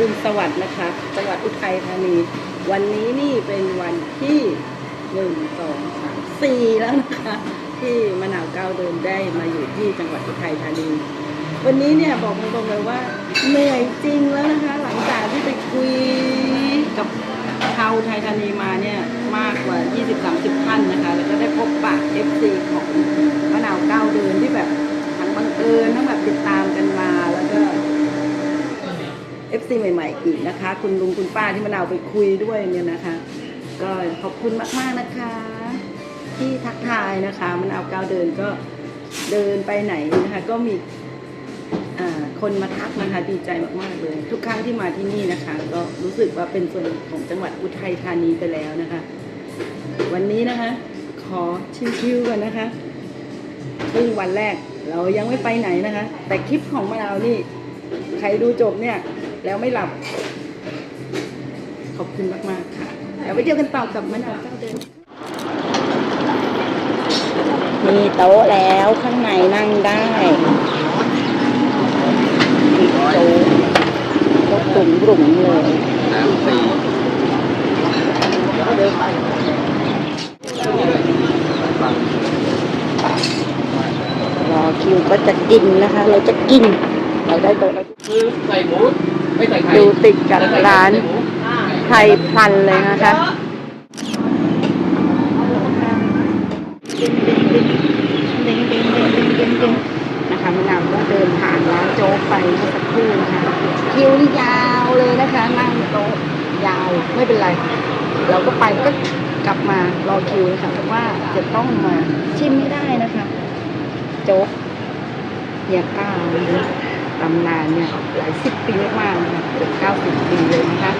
รุณสวัสดิ์นะคะ จังหวัดอุทัยธานี วันนี้นี่เป็นวันที่หนึ่งสองสามสี่แล้วนะคะ ที่มะนาวก้าวเดินได้มาอยู่ที่จังหวัดอุทัยธานี วันนี้เนี่ยบอกตรงๆเลยว่าเหนื่อยจริงแล้วนะคะ หลังจากที่ไปคุยกับชาวอุทัยธานีมาเนี่ยมากกว่า 20-30 ท่านนะคะ แล้วก็ได้พบปะ FC ของมะนาวก้าวเดินที่แบบทั้งบังเอิญทั้งแบบติดตามกันมาแล้วก็ FC ใหม่ๆอีกนะคะ คุณลุงคุณป้าที่มะนาวไปคุยด้วยเนี่ยนะคะ ก็ขอบคุณมากๆนะคะ ที่ทักทายนะคะมะนาวก้าวเดินก็เดินไปไหนนะคะ ก็มีคนมาทักนะคะดีใจมากๆเลย ทุกครั้งที่มาที่นี่นะคะ ก็รู้สึกว่าเป็นส่วนหนึ่งของจังหวัดอุทัยธานีไปแล้วนะคะ วันนี้นะคะ ขอชิวๆกันนะคะซึ่งวันแรกเรายังไม่ไปไหนนะคะ แต่คลิปของมะนาวนี่ใครดูจบเนี่ย แล้วไม่หลับ ขอบคุณมากๆค่ะเดี๋ยวไปเจอกันต่อกับมะนาวเจ้าเดินมีโต๊ะแล้วข้างในนั่งได้มีโต๊ะโต๊ะตุ่มรุ่มเลยสามสี่รอคิวก็จะกินนะคะ เราจะกิน เราได้โต๊ะแล้วคือใส่หมู ไม่ใส่ไข่ดูติดกับร้านใส่หมูไทยพลันเลยนะคะดึงดึงดึงดึงดึงดึงนะคะมะนาวก็เดินผ่านร้านโจ๊กไปเมื่อสักครู่นะคะคิวนี่ยาวเลยนะคะ นั่งโต๊ะยาวไม่เป็นไร เราก็ไปก็กลับมารอคิวนะคะเพราะว่าจะต้องมาชิมไม่ได้นะคะ โจ๊กเฮียก้าวนะคะ ตำนานเนี่ยหลายสิบปีมากๆนะคะเกือบเก้าสิบปีเลยนะคะ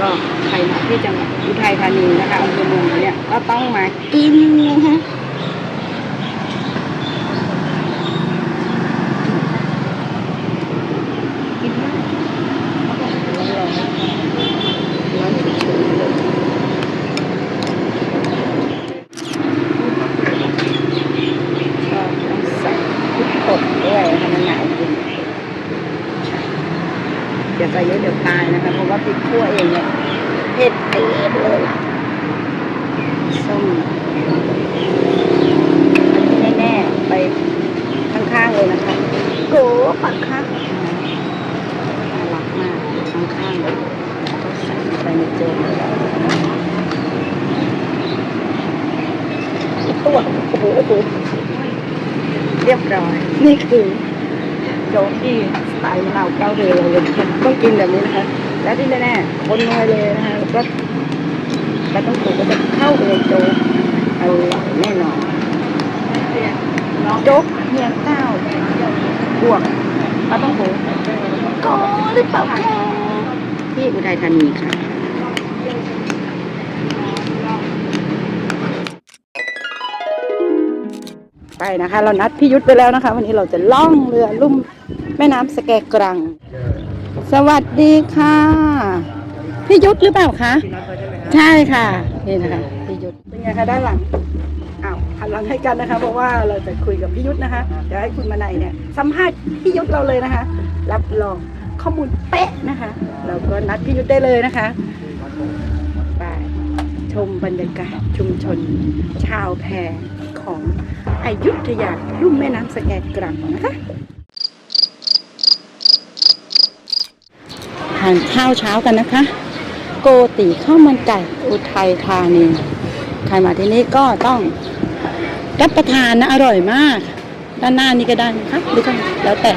ก็ใครมาที่จังหวัดอุทัยธานีนะคะอำเภอเมืองเนี่ยก็ต้องมากินนะคะกินมากร้อนๆร้อนเฉยๆเลยชอบต้องใส่พริกป่นด้วยให้มันหนาวจริงอย่าใส่เยอะเดี๋ยวตายนะคะ เพราะว่าพริกคั่วเองเนี่ย เผ็ดเผ็ดเลยส้มอันแน่ๆไปข้างๆเลยนะคะโกปักข้างน่ารักมากข้างๆเลยก็ใส่ไปในโจ๊กเลยตัวโอ้โหโอ้โหเรียบร้อย นี่คือโจ๊กที่สไตล์เราเก้าเดือนเลยนะคะต้องกินแบบนี้นะคะ และที่แน่ๆคนน้อยเลยนะคะแล้วก็ปลาต้องโกก็จะเข้าไปในโจ๊กอร่อยแน่นอนโจ๊กเฮียเก้าบวกปลาต้องโกก็หรือเปล่าคะที่อุทัยธานีค่ะไปนะคะ เรานัดพี่ยุทธไปแล้วนะคะ วันนี้เราจะล่องเรือลุ่มแม่น้ำสแกกรัง สวัสดีค่ะ พี่ยุทธหรือเปล่าคะใช่ค่ะ นี่นะคะพี่ยุทธเป็นไงคะด้านหลังอ้าวหันหลังให้กันนะคะ เพราะว่าเราจะคุยกับพี่ยุทธนะคะเดี๋ยวให้คุณมาในเนี่ยสัมภาษณ์พี่ยุทธเราเลยนะคะ รับรองข้อมูลเป๊ะนะคะ เราก็นัดพี่ยุทธได้เลยนะคะไปชมบรรยากาศชุมชน ชาวแพของอยุธยาลุ่มแม่น้ำสแกกรังนะคะานข้าวเช้ากันนะคะ โกติข้าวมันไก่อุทัยธานีใครมาที่นี่ก็ต้องรับประทานนะอร่อยมาก ด้านหน้านี้ก็ได้นะคะหรือก็แล้วแต่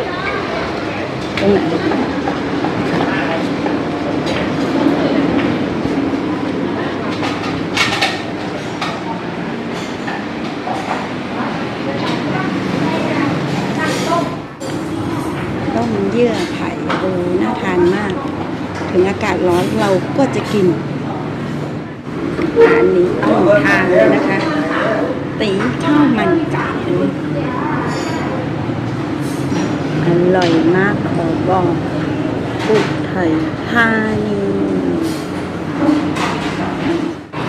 ตรงไหนต้มเยื่อไผ่โอ้น่าทานมาก ถึงอากาศร้อนเราก็จะกินร้านนี้ต้องทานเลยนะคะตีข้าวมันไก่อร่อยมากขอบอกอุทัยธานี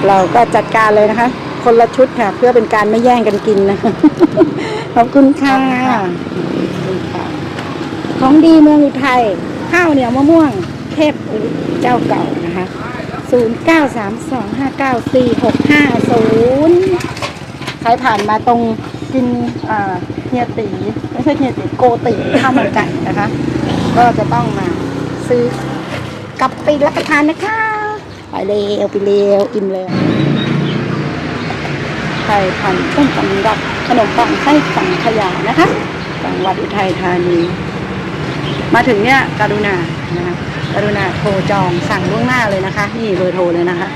เราก็จัดการเลยนะคะ คนละชุดค่ะ เพื่อเป็นการไม่แย่งกันกินนะ ขอบคุณค่ะ ขอบคุณค่ะของดีเมืองอุทัยข้าวเหนียวมะม่วงท พอุเจ้าเก่านะคะ 0932594650 ใครผ่านมาตรงกินอ่าเฮียตีไม่ใช่เฮียตีโกตีข้าวมันไก่นะคะ ก็จะต้องมาซื้อกลับไปรับประทานนะคะ ไปเร็วไปเร็วอิ่มเลยไข่พันธุ์ต้นตำรับขนมปังไส้สังขยานะคะจังหวัดอุทัยธานี มาถึงเนี่ยกรุณานะคะ กรุณาโทรจองสั่งล่วงหน้าเลยนะคะ นี่เบอร์โทรเลยนะคะ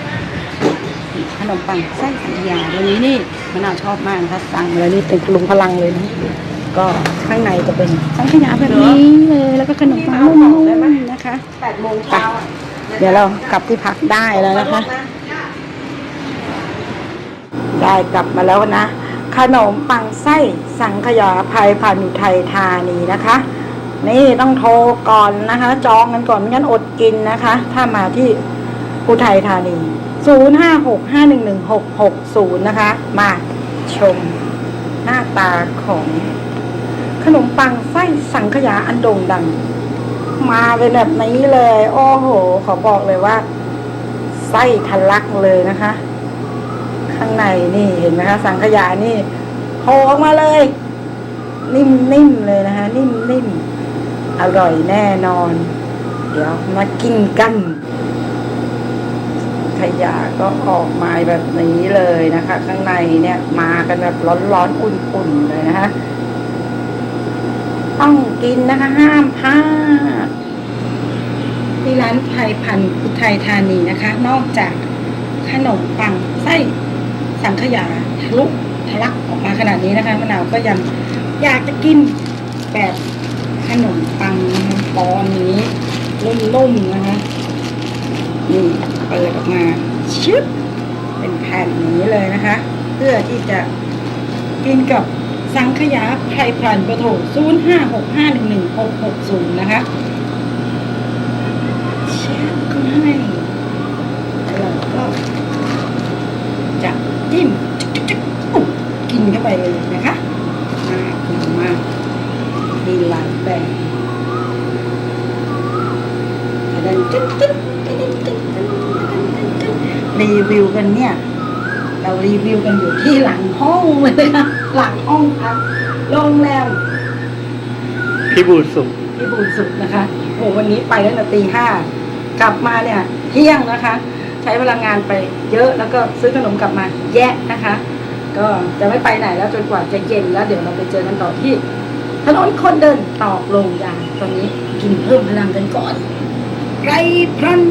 ขนมปังไส้สังขยาวันนี้นี่มะนาวชอบมากนะคะสั่งเลยนี่เป็นลุงพลังเลยนะก็ข้างในจะเป็นสังขยาแบบนี้เลยแล้วก็ขนมปังนุ่มๆนะคะแปดโมงเช้าอะเดี๋ยวเรากลับที่พักได้แล้วนะคะ ได้กลับมาแล้วนะ ขนมปังไส้สังขยาภัยพันธุ์อุทัยธานีนะคะ นี่ต้องโทรก่อนนะคะ จองกันก่อนไม่งั้นอดกินนะคะ ถ้ามาที่อุทัยธานี 056511660 นะคะ มาชมหน้าตาของขนมปังไส้สังขยาอันโด่งดัง มาเป็นแบบนี้เลย โอ้โห ขอบอกเลยว่าไส้ทะลักเลยนะคะ ข้างในนี่เห็นไหมคะ สังขยานี่โผล่ออกมาเลย นิ่มๆเลยนะคะ นิ่มๆ อร่อยแน่นอน เดี๋ยวมากินกันขยะก็ออกมาแบบนี้เลยนะคะ ข้างในเนี่ยมากันแบบร้อนๆอุ่นๆเลยนะคะต้องกินนะคะห้ามพลาดที่ร้านไทยพันธุ์อุทัยธานีนะคะ นอกจากขนมปังไส้สังขยาทะลุทะลักออกมาขนาดนี้นะคะมะนาวก็ยังอยากจะกินแบบ ขนมปังปอนนี้นุ่มๆนะคะนี่เปิดออกมาชึบเป็นแผ่นนี้เลยนะคะ เพื่อที่จะกินกับสังขยาไพรพันธ์ประโถ0 5 6 5 1 1 6 6 0 นะคะเชฟก็ให้แล้วเราก็จะจิ้มกินเข้าไปเลยนะคะ มีหลายแบบกระดันจึ๊ดจึ๊ดกระดันจึ๊ดจึ๊ดจึ๊ดจึ๊ดรีวิวกันเนี่ย เรารีวิวกันอยู่ที่หลังห้องเลยนะหลังห้องพักโรงแรมพี่บูลสุขพิบูลสุขนะคะโหวันนี้ไปตั้งแต่ตีห้ากลับมาเนี่ยเที่ยงนะคะ ใช้พลังงานไปเยอะแล้วก็ซื้อขนมกลับมาแยะนะคะ ก็จะไม่ไปไหนแล้วจนกว่าจะเย็นแล้วเดี๋ยวเราไปเจอกันต่อที่ ถนนคนเดินตอกลงยางตอนนี้กินเพิ่มพลังกันก่อนไรพรัน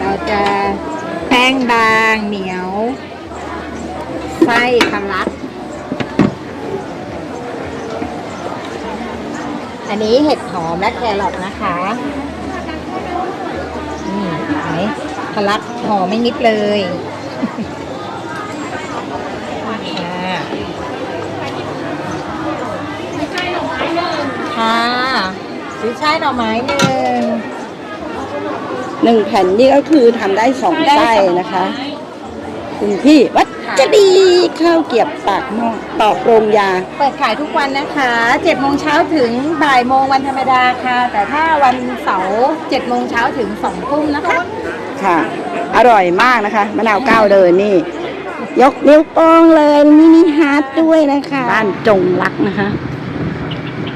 เราจะแป้งบางเหนียว ไส้ทะลัก อันนี้เห็ดหอมและแครอทนะคะนี่เห็นทะลักหอมไม่นิดเลย ค่ะค่ะซื้อช่ายหน่อไม้หนึ่งหนึ่งแผ่นนี่ก็คือทำได้สองได้ไส้สองนะคะคุณพี่วัดจะดีข้าวเกรียบปากหม้อตอกโรงยา เปิดขายทุกวันนะคะ7โมงเช้าถึงบ่ายโมงวันธรรมดาค่ะ แต่ถ้าวันเสาร์7โมงเช้าถึง2ทุ่มนะคะ ค่ะ อร่อยมากนะคะมะนาวก้าวเดินนี่ ยกนิ้วโป้งเลยมินิฮาร์ดด้วยนะคะ บ้านจงรักนะคะ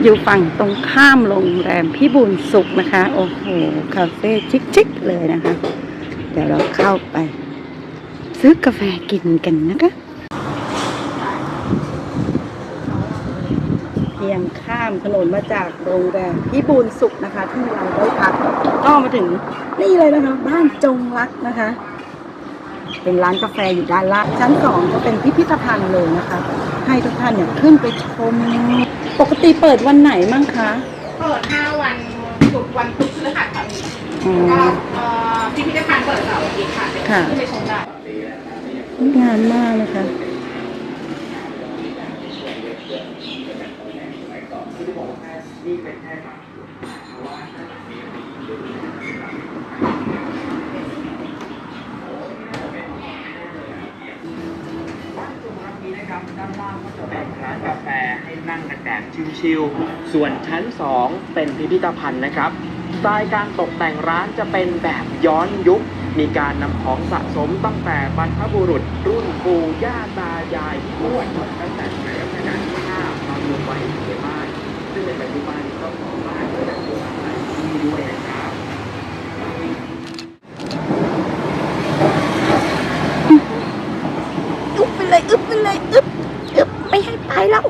อยู่ฝั่งตรงข้ามโรงแรมพิบูลสุขนะคะ โอ้โห คาเฟ่ชิคๆเลยนะคะ เดี๋ยวเราเข้าไป ซื้อกาแฟกินกันนะคะเพียงข้ามถนนมาจากโรงแรมพิบูลสุขนะคะ ที่เราได้พักก็มาถึงนี่เลยนะคะ บ้านจงรักนะคะ เป็นร้านกาแฟอยู่ด้านล่างชั้นสองก็เป็นพิพิธภัณฑ์เลยนะคะ ให้ทุกท่านเนี่ยขึ้นไปชม ปกติเปิดวันไหนมั่งคะ เปิด5วันศุกร์วันพุธพฤหัสค่ะอ๋อก็เอ่อพิพิธภัณฑ์เปิดเสาร์อาทิตย์ค่ะค่ะขึ้นไปชมได้ งานมากนะคะนี้นะครับด้านล่างก็จะเป็นร้านกาแฟให้ นั่งกันแดดชิวๆส่วนชั้น 2 เป็นพิพิธภัณฑ์นะครับสไตล์การตกแต่งร้านจะเป็นแบบย้อนยุค มีการนำของสะสมตั้งแต่บรรพบุรุษ รุ่นปู่ย่าตายายทวดตั้งแต่สมัยรัชกาลที่5มาลงไว้ในบ้านซึ่งในปัจจุบันก็ของบ้านก็จะอยู่อาศัยที่ด้วยนะครับอึบไปเลยอึบไปเลยอึบอึบไม่ให้ไปแล้ว